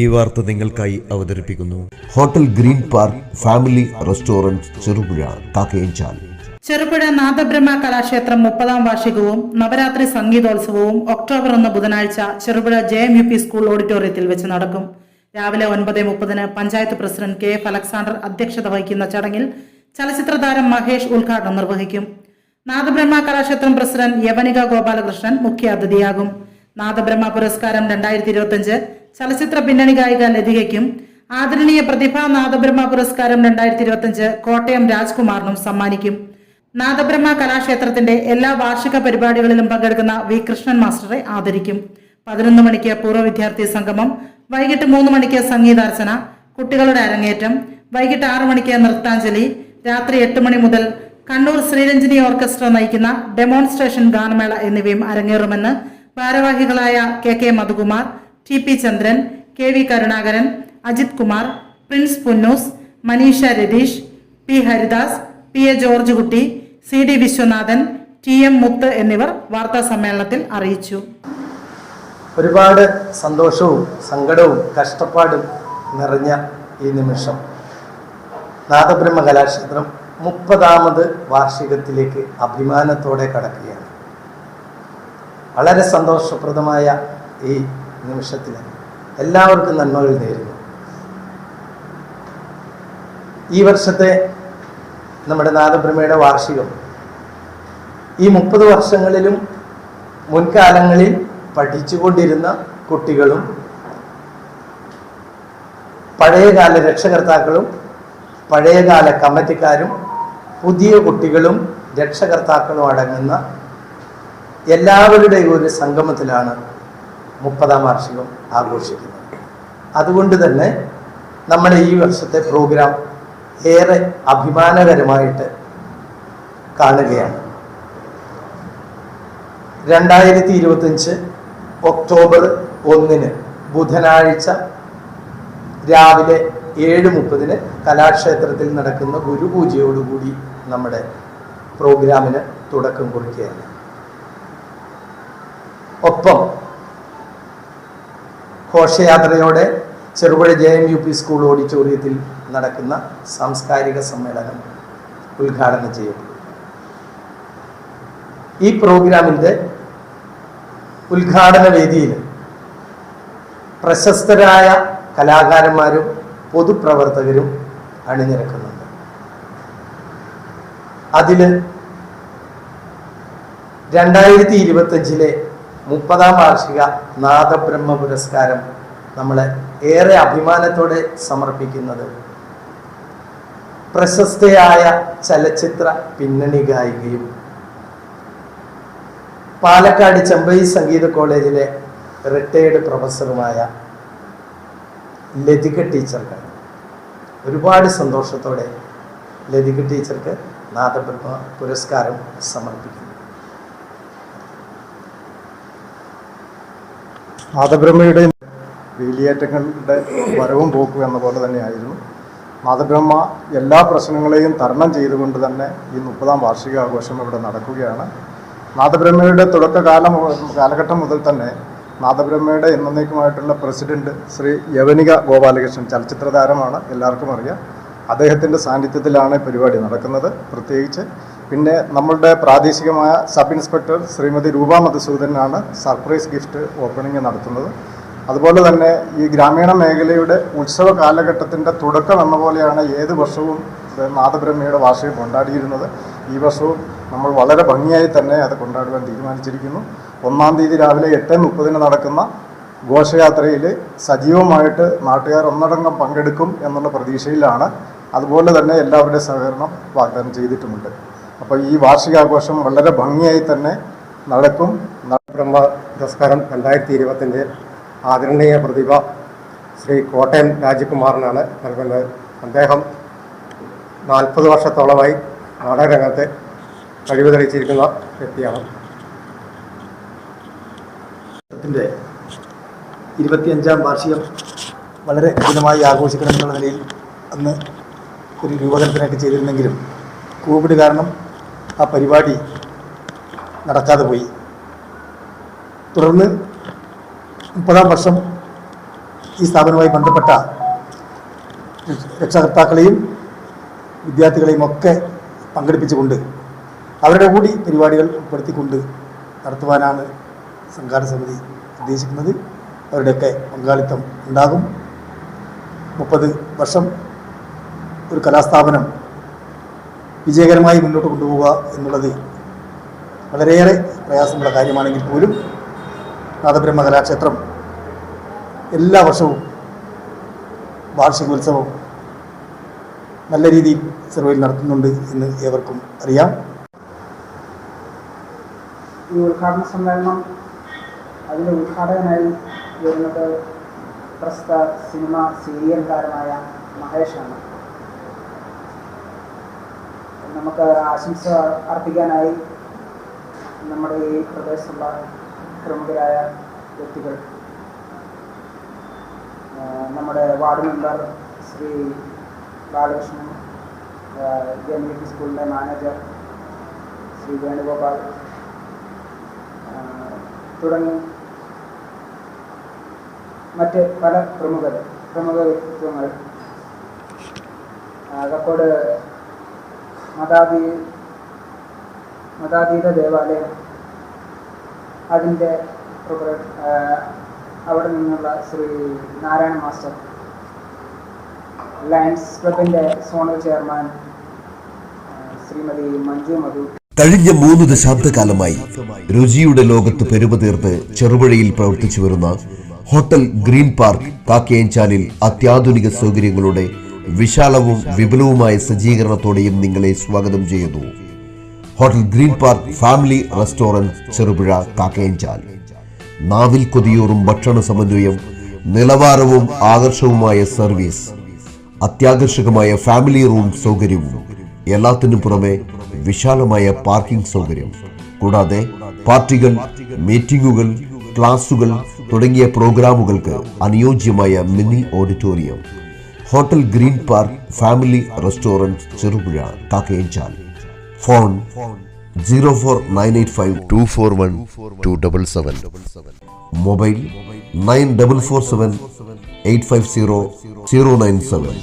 ഈ വാർത്ത നിങ്ങൾക്കായി അവതരിപ്പിക്കുന്നു. Hotel green park family restaurant Cherupuzha Kakkayanchal. Cherupuzha Nadabrahma Kalakshetram മുപ്പതാം വാർഷികവും നവരാത്രി സംഗീതോത്സവവും ഒക്ടോബർ ഒന്ന് ബുധനാഴ്ച Cherupuzha J M U P school ഓഡിറ്റോറിയത്തിൽ വെച്ച് നടക്കും. രാവിലെ ഒൻപത് മുപ്പതിന് panchayat president K F Alexander അധ്യക്ഷത വഹിക്കുന്ന ചടങ്ങിൽ ചലച്ചിത്ര താരം മഹേഷ് ഉദ്ഘാടനം നിർവഹിക്കും. നാദബ്രഹ്മ കലാക്ഷേത്രം പ്രസിഡന്റ് യവനിക ഗോപാലകൃഷ്ണൻ മുഖ്യാതിഥിയാകും. നാദബ്രഹ്മ പുരസ്കാരം രണ്ടായിരത്തി ഇരുപത്തിയഞ്ച് ചലച്ചിത്ര പിന്നണി ഗായിക ലതികയ്ക്കും ആദരണീയ പ്രതിഭാ നാദബ്രഹ്മ പുരസ്കാരം രണ്ടായിരത്തി ഇരുപത്തിയഞ്ച് കോട്ടയം രാജ്കുമാറിനും സമ്മാനിക്കും. നാദബ്രഹ്മ കലാക്ഷേത്രത്തിന്റെ എല്ലാ വാർഷിക പരിപാടികളിലും പങ്കെടുക്കുന്ന വി കൃഷ്ണൻ മാസ്റ്ററെ ആദരിക്കും. പതിനൊന്ന് മണിക്ക് പൂർവ വിദ്യാർത്ഥി സംഗമം വൈകിട്ട് മൂന്ന് മണിക്ക് സംഗീതാർച്ചന കുട്ടികളുടെ അരങ്ങേറ്റം വൈകിട്ട് ആറു മണിക്ക് നൃത്താഞ്ജലി രാത്രി എട്ട് മണി മുതൽ കണ്ണൂർ ശ്രീരഞ്ജിനി ഓർക്കസ്ട്ര നയിക്കുന്ന ഡെമോൺസ്ട്രേഷൻ ഗാനമേള എന്നിവയും അരങ്ങേറുമെന്ന് ഭാരവാഹികളായ K K Madhukumar T P Chandran K V Karunakaran Ajith Kumar Prince Punnoose Maneesha Ratheesh P Haridas P A George Kutty C D Viswanathan T M Muthu എന്നിവർ വാർത്താ സമ്മേളനത്തിൽ അറിയിച്ചു. ഒരുപാട് സന്തോഷവും സങ്കടവും കഷ്ടപ്പാടും നിറഞ്ഞ ഈ നിമിഷം. നാദബ്രഹ്മ കലാക്ഷേത്രം മുപ്പതാമത് വാർഷികത്തിലേക്ക് അഭിമാനത്തോടെ കടക്കുകയാണ്. വളരെ സന്തോഷപ്രദമായ ഈ നിമിഷത്തിൽ എല്ലാവർക്കും നന്മകൾ നേരുന്നു. ഈ വർഷത്തെ നമ്മുടെ നാദബ്രഹ്മയുടെ വാർഷികം ഈ മുപ്പത് വർഷങ്ങളിലും മുൻകാലങ്ങളിൽ പഠിച്ചുകൊണ്ടിരുന്ന കുട്ടികളും പഴയകാല രക്ഷകർത്താക്കളും പഴയകാല കമ്മിറ്റിക്കാരും പുതിയ കുട്ടികളും രക്ഷകർത്താക്കളും അടങ്ങുന്ന എല്ലാവരുടെയും ഒരു സംഗമത്തിലാണ് മുപ്പതാം വാർഷികം ആഘോഷിക്കുന്നത്. അതുകൊണ്ട് തന്നെ നമ്മുടെ ഈ വർഷത്തെ പ്രോഗ്രാം ഏറെ അഭിമാനകരമായിട്ട് കാണുകയാണ്. രണ്ടായിരത്തി ഇരുപത്തഞ്ച് ഒക്ടോബർ ഒന്നിന് ബുധനാഴ്ച രാവിലെ ഏഴ് മുപ്പതിന് കലാക്ഷേത്രത്തിൽ നടക്കുന്ന ഗുരുപൂജയോടുകൂടി നമ്മുടെ പ്രോഗ്രാമിന് തുടക്കം കുറിക്കുകയാണ്. ഒപ്പം ഘോഷയാത്രയോടെ Cherupuzha J M U P school ഓഡിറ്റോറിയത്തിൽ നടക്കുന്ന സാംസ്കാരിക സമ്മേളനം ഉദ്ഘാടനം ചെയ്യപ്പെടും ഈ പ്രോഗ്രാമിന്റെ ഉദ്ഘാടന വേദിയിൽ പ്രശസ്തരായ കലാകാരന്മാരും പൊതുപ്രവർത്തകരും അണിനിരക്കുന്നുണ്ട്. അതിൽ രണ്ടായിരത്തി ഇരുപത്തഞ്ചിലെ മുപ്പതാം വാർഷിക നാദബ്രഹ്മ പുരസ്കാരം നമ്മളെ ഏറെ അഭിമാനത്തോടെ സമർപ്പിക്കുന്നത്. പ്രശസ്തയായ ചലച്ചിത്ര പിന്നണി ഗായികയും പാലക്കാട് ചെമ്പൈ സംഗീത കോളേജിലെ റിട്ടയേർഡ് പ്രൊഫസറുമായ ലതിക ടീച്ചർക്ക് ഒരുപാട് സന്തോഷത്തോടെ ലതിക ടീച്ചർക്ക് നാദബ്രഹ്മ പുരസ്കാരം സമർപ്പിക്കുന്നു. നാദബ്രഹ്മയുടെ വേലിയേറ്റങ്ങളുടെ വരവും പോക്കും എന്ന പോലെ തന്നെയായിരുന്നു. മാതബ്രഹ്മ എല്ലാ പ്രശ്നങ്ങളെയും തരണം ചെയ്തുകൊണ്ട് തന്നെ ഈ മുപ്പതാം വാർഷികാഘോഷം ഇവിടെ നടക്കുകയാണ്. നാദബ്രഹ്മയുടെ തുടക്കകാലം കാലഘട്ടം മുതൽ തന്നെ നാദബ്രഹ്മയുടെ എന്നേക്കുമായിട്ടുള്ള പ്രസിഡന്റ് ശ്രീ യവനിക ഗോപാലകൃഷ്ണൻ ചലച്ചിത്ര താരമാണ് എല്ലാവർക്കും അറിയാം. അദ്ദേഹത്തിന്റെ സാന്നിധ്യത്തിലാണ് പരിപാടി നടക്കുന്നത്. പ്രത്യേകിച്ച് പിന്നെ നമ്മളുടെ പ്രാദേശികമായ സബ് ഇൻസ്പെക്ടർ ശ്രീമതി രൂപ മധുസൂദനാണ് സർപ്രൈസ് ഗിഫ്റ്റ് ഓപ്പണിംഗ് നടത്തുന്നത്. അതുപോലെ തന്നെ ഈ ഗ്രാമീണ മേഖലയുടെ ഉത്സവ കാലഘട്ടത്തിന്റെ തുടക്കം എന്ന പോലെയാണ് ഏത് വർഷവും നാദബ്രഹ്മയുടെ വാർഷികം കൊണ്ടാടിയിരുന്നത്. ഈ വർഷവും നമ്മൾ വളരെ ഭംഗിയായി തന്നെ അത് കൊണ്ടാടുവാൻ തീരുമാനിച്ചിരിക്കുന്നു. ഒന്നാം തീയതി രാവിലെ എട്ട് മുപ്പതിന് നടക്കുന്ന ഘോഷയാത്രയിൽ സജീവമായിട്ട് നാട്ടുകാർ ഒന്നടങ്കം പങ്കെടുക്കും എന്നുള്ള പ്രതീക്ഷയിലാണ്. അതുപോലെ തന്നെ എല്ലാവരുടെയും സഹകരണം വാഗ്ദാനം ചെയ്തിട്ടുമുണ്ട്. അപ്പോൾ ഈ വാർഷികാഘോഷം വളരെ ഭംഗിയായി തന്നെ നടക്കും. ബ്രഹ്മ പുരസ്കാരം രണ്ടായിരത്തി ഇരുപത്തിന്റെ ആദരണീയ പ്രതിഭ ശ്രീ കോട്ടയം രാജകുമാറിനാണ് നൽകുന്നത്. അദ്ദേഹം നാൽപ്പത് വർഷത്തോളമായി നാടകരംഗത്ത് കഴിവ് തെളിയിച്ചിരിക്കുന്ന വ്യക്തിയാണ്. ത്തിന്റെ ഇരുപത്തിയഞ്ചാം വാർഷികം വളരെ കഠിനമായി ആഘോഷിക്കണം എന്നുള്ള നിലയിൽ അന്ന് ഒരു രൂപകൽപ്പനയൊക്കെ ചെയ്തിരുന്നെങ്കിലും കോവിഡ് കാരണം ആ പരിപാടി നടക്കാതെ പോയി. തുടർന്ന് മുപ്പതാം വർഷം ഈ സ്ഥാപനവുമായി ബന്ധപ്പെട്ട രക്ഷകർത്താക്കളെയും വിദ്യാർത്ഥികളെയും ഒക്കെ പങ്കെടുപ്പിച്ചുകൊണ്ട് അവരുടെ കൂടി പരിപാടികൾ ഉൾപ്പെടുത്തിക്കൊണ്ട് നടത്തുവാനാണ് സംഘാടന സമിതി ഉദ്ദേശിക്കുന്നത്. അവരുടെയൊക്കെ പങ്കാളിത്തം ഉണ്ടാകും. മുപ്പത് വർഷം ഒരു കലാസ്ഥാപനം വിജയകരമായി മുന്നോട്ട് കൊണ്ടുപോവുക എന്നുള്ളത് വളരെയേറെ പ്രയാസമുള്ള കാര്യമാണെങ്കിൽ പോലും നാദബ്രഹ്മ കലാക്ഷേത്രം എല്ലാ വർഷവും വാർഷികോത്സവം നല്ല രീതിയിൽ സെർവയിൽ നടത്തുന്നുണ്ട് എന്ന് ഏവർക്കും അറിയാം. ഈ ഉദ്ഘാടന സമ്മേളനം അതിന്റെ ഉദ്ഘാടകനായി വരുന്നത് പ്രസ്ത സിനിമ സീരിയൽ താരമായ മഹേഷാണ്. നമുക്ക് ആശംസ അർപ്പിക്കാനായി നമ്മുടെ ഈ പ്രദേശത്തുള്ള പ്രമുഖരായ വ്യക്തികൾ നമ്മുടെ ward member Shri Balakrishnan M E സ്കൂളിലെ മാനേജർ ശ്രീ വേണുഗോപാൽ തുടങ്ങി മറ്റ് പല പ്രമുഖർ പ്രമുഖ വ്യക്തിത്വങ്ങൾ. കക്കോട് മതാതീ മതാതീത ദേവാലയം. അതിന്റെ അവിടെ നിന്നുള്ള ശ്രീ നാരായണ മാസ്റ്റർ. ലയൺസ് ക്ലബിന്റെ സോണൽ ചെയർമാൻ ശ്രീമതി മഞ്ജു മധു. കഴിഞ്ഞ മൂന്ന് ദശാബ്ദകാലമായി രുചിയുടെ ലോകത്ത് പെരുമതീർത്ത് ചെറുപുഴയിൽ പ്രവർത്തിച്ചു വരുന്ന ഹോട്ടൽ ഗ്രീൻ പാർക്ക് കാക്കയൻചാലിൽ അത്യാധുനിക സൗകര്യങ്ങളുടെ വിശാലവും വിപുലവുമായ സജ്ജീകരണത്തോടെയും നിങ്ങളെ സ്വാഗതം ചെയ്യുന്നു. Hotel green park family restaurant Cherupuzha Kakkayanchal. നാവിൽ കൊതിയൂറും ഭക്ഷണ സമന്വയം നിലവാരവും ആകർഷവുമായ സർവീസ് അത്യാകർഷകമായ ഫാമിലി റൂം സൗകര്യവും എല്ലാത്തിനും പുറമെ വിശാലമായ പാർക്കിംഗ് സൗകര്യം. കൂടാതെ പാർട്ടികൾ മീറ്റിംഗുകൾ ക്ലാസുകൾ തുടങ്ങിയ പ്രോഗ്രാമുകൾക്ക് അനുയോജ്യമായ mini auditorium. hotel Green Park family restaurant Cherupuzha Kakkayanchal phone zero four nine eight five two four one two double seven mobile nine double four seven eight five zero zero nine seven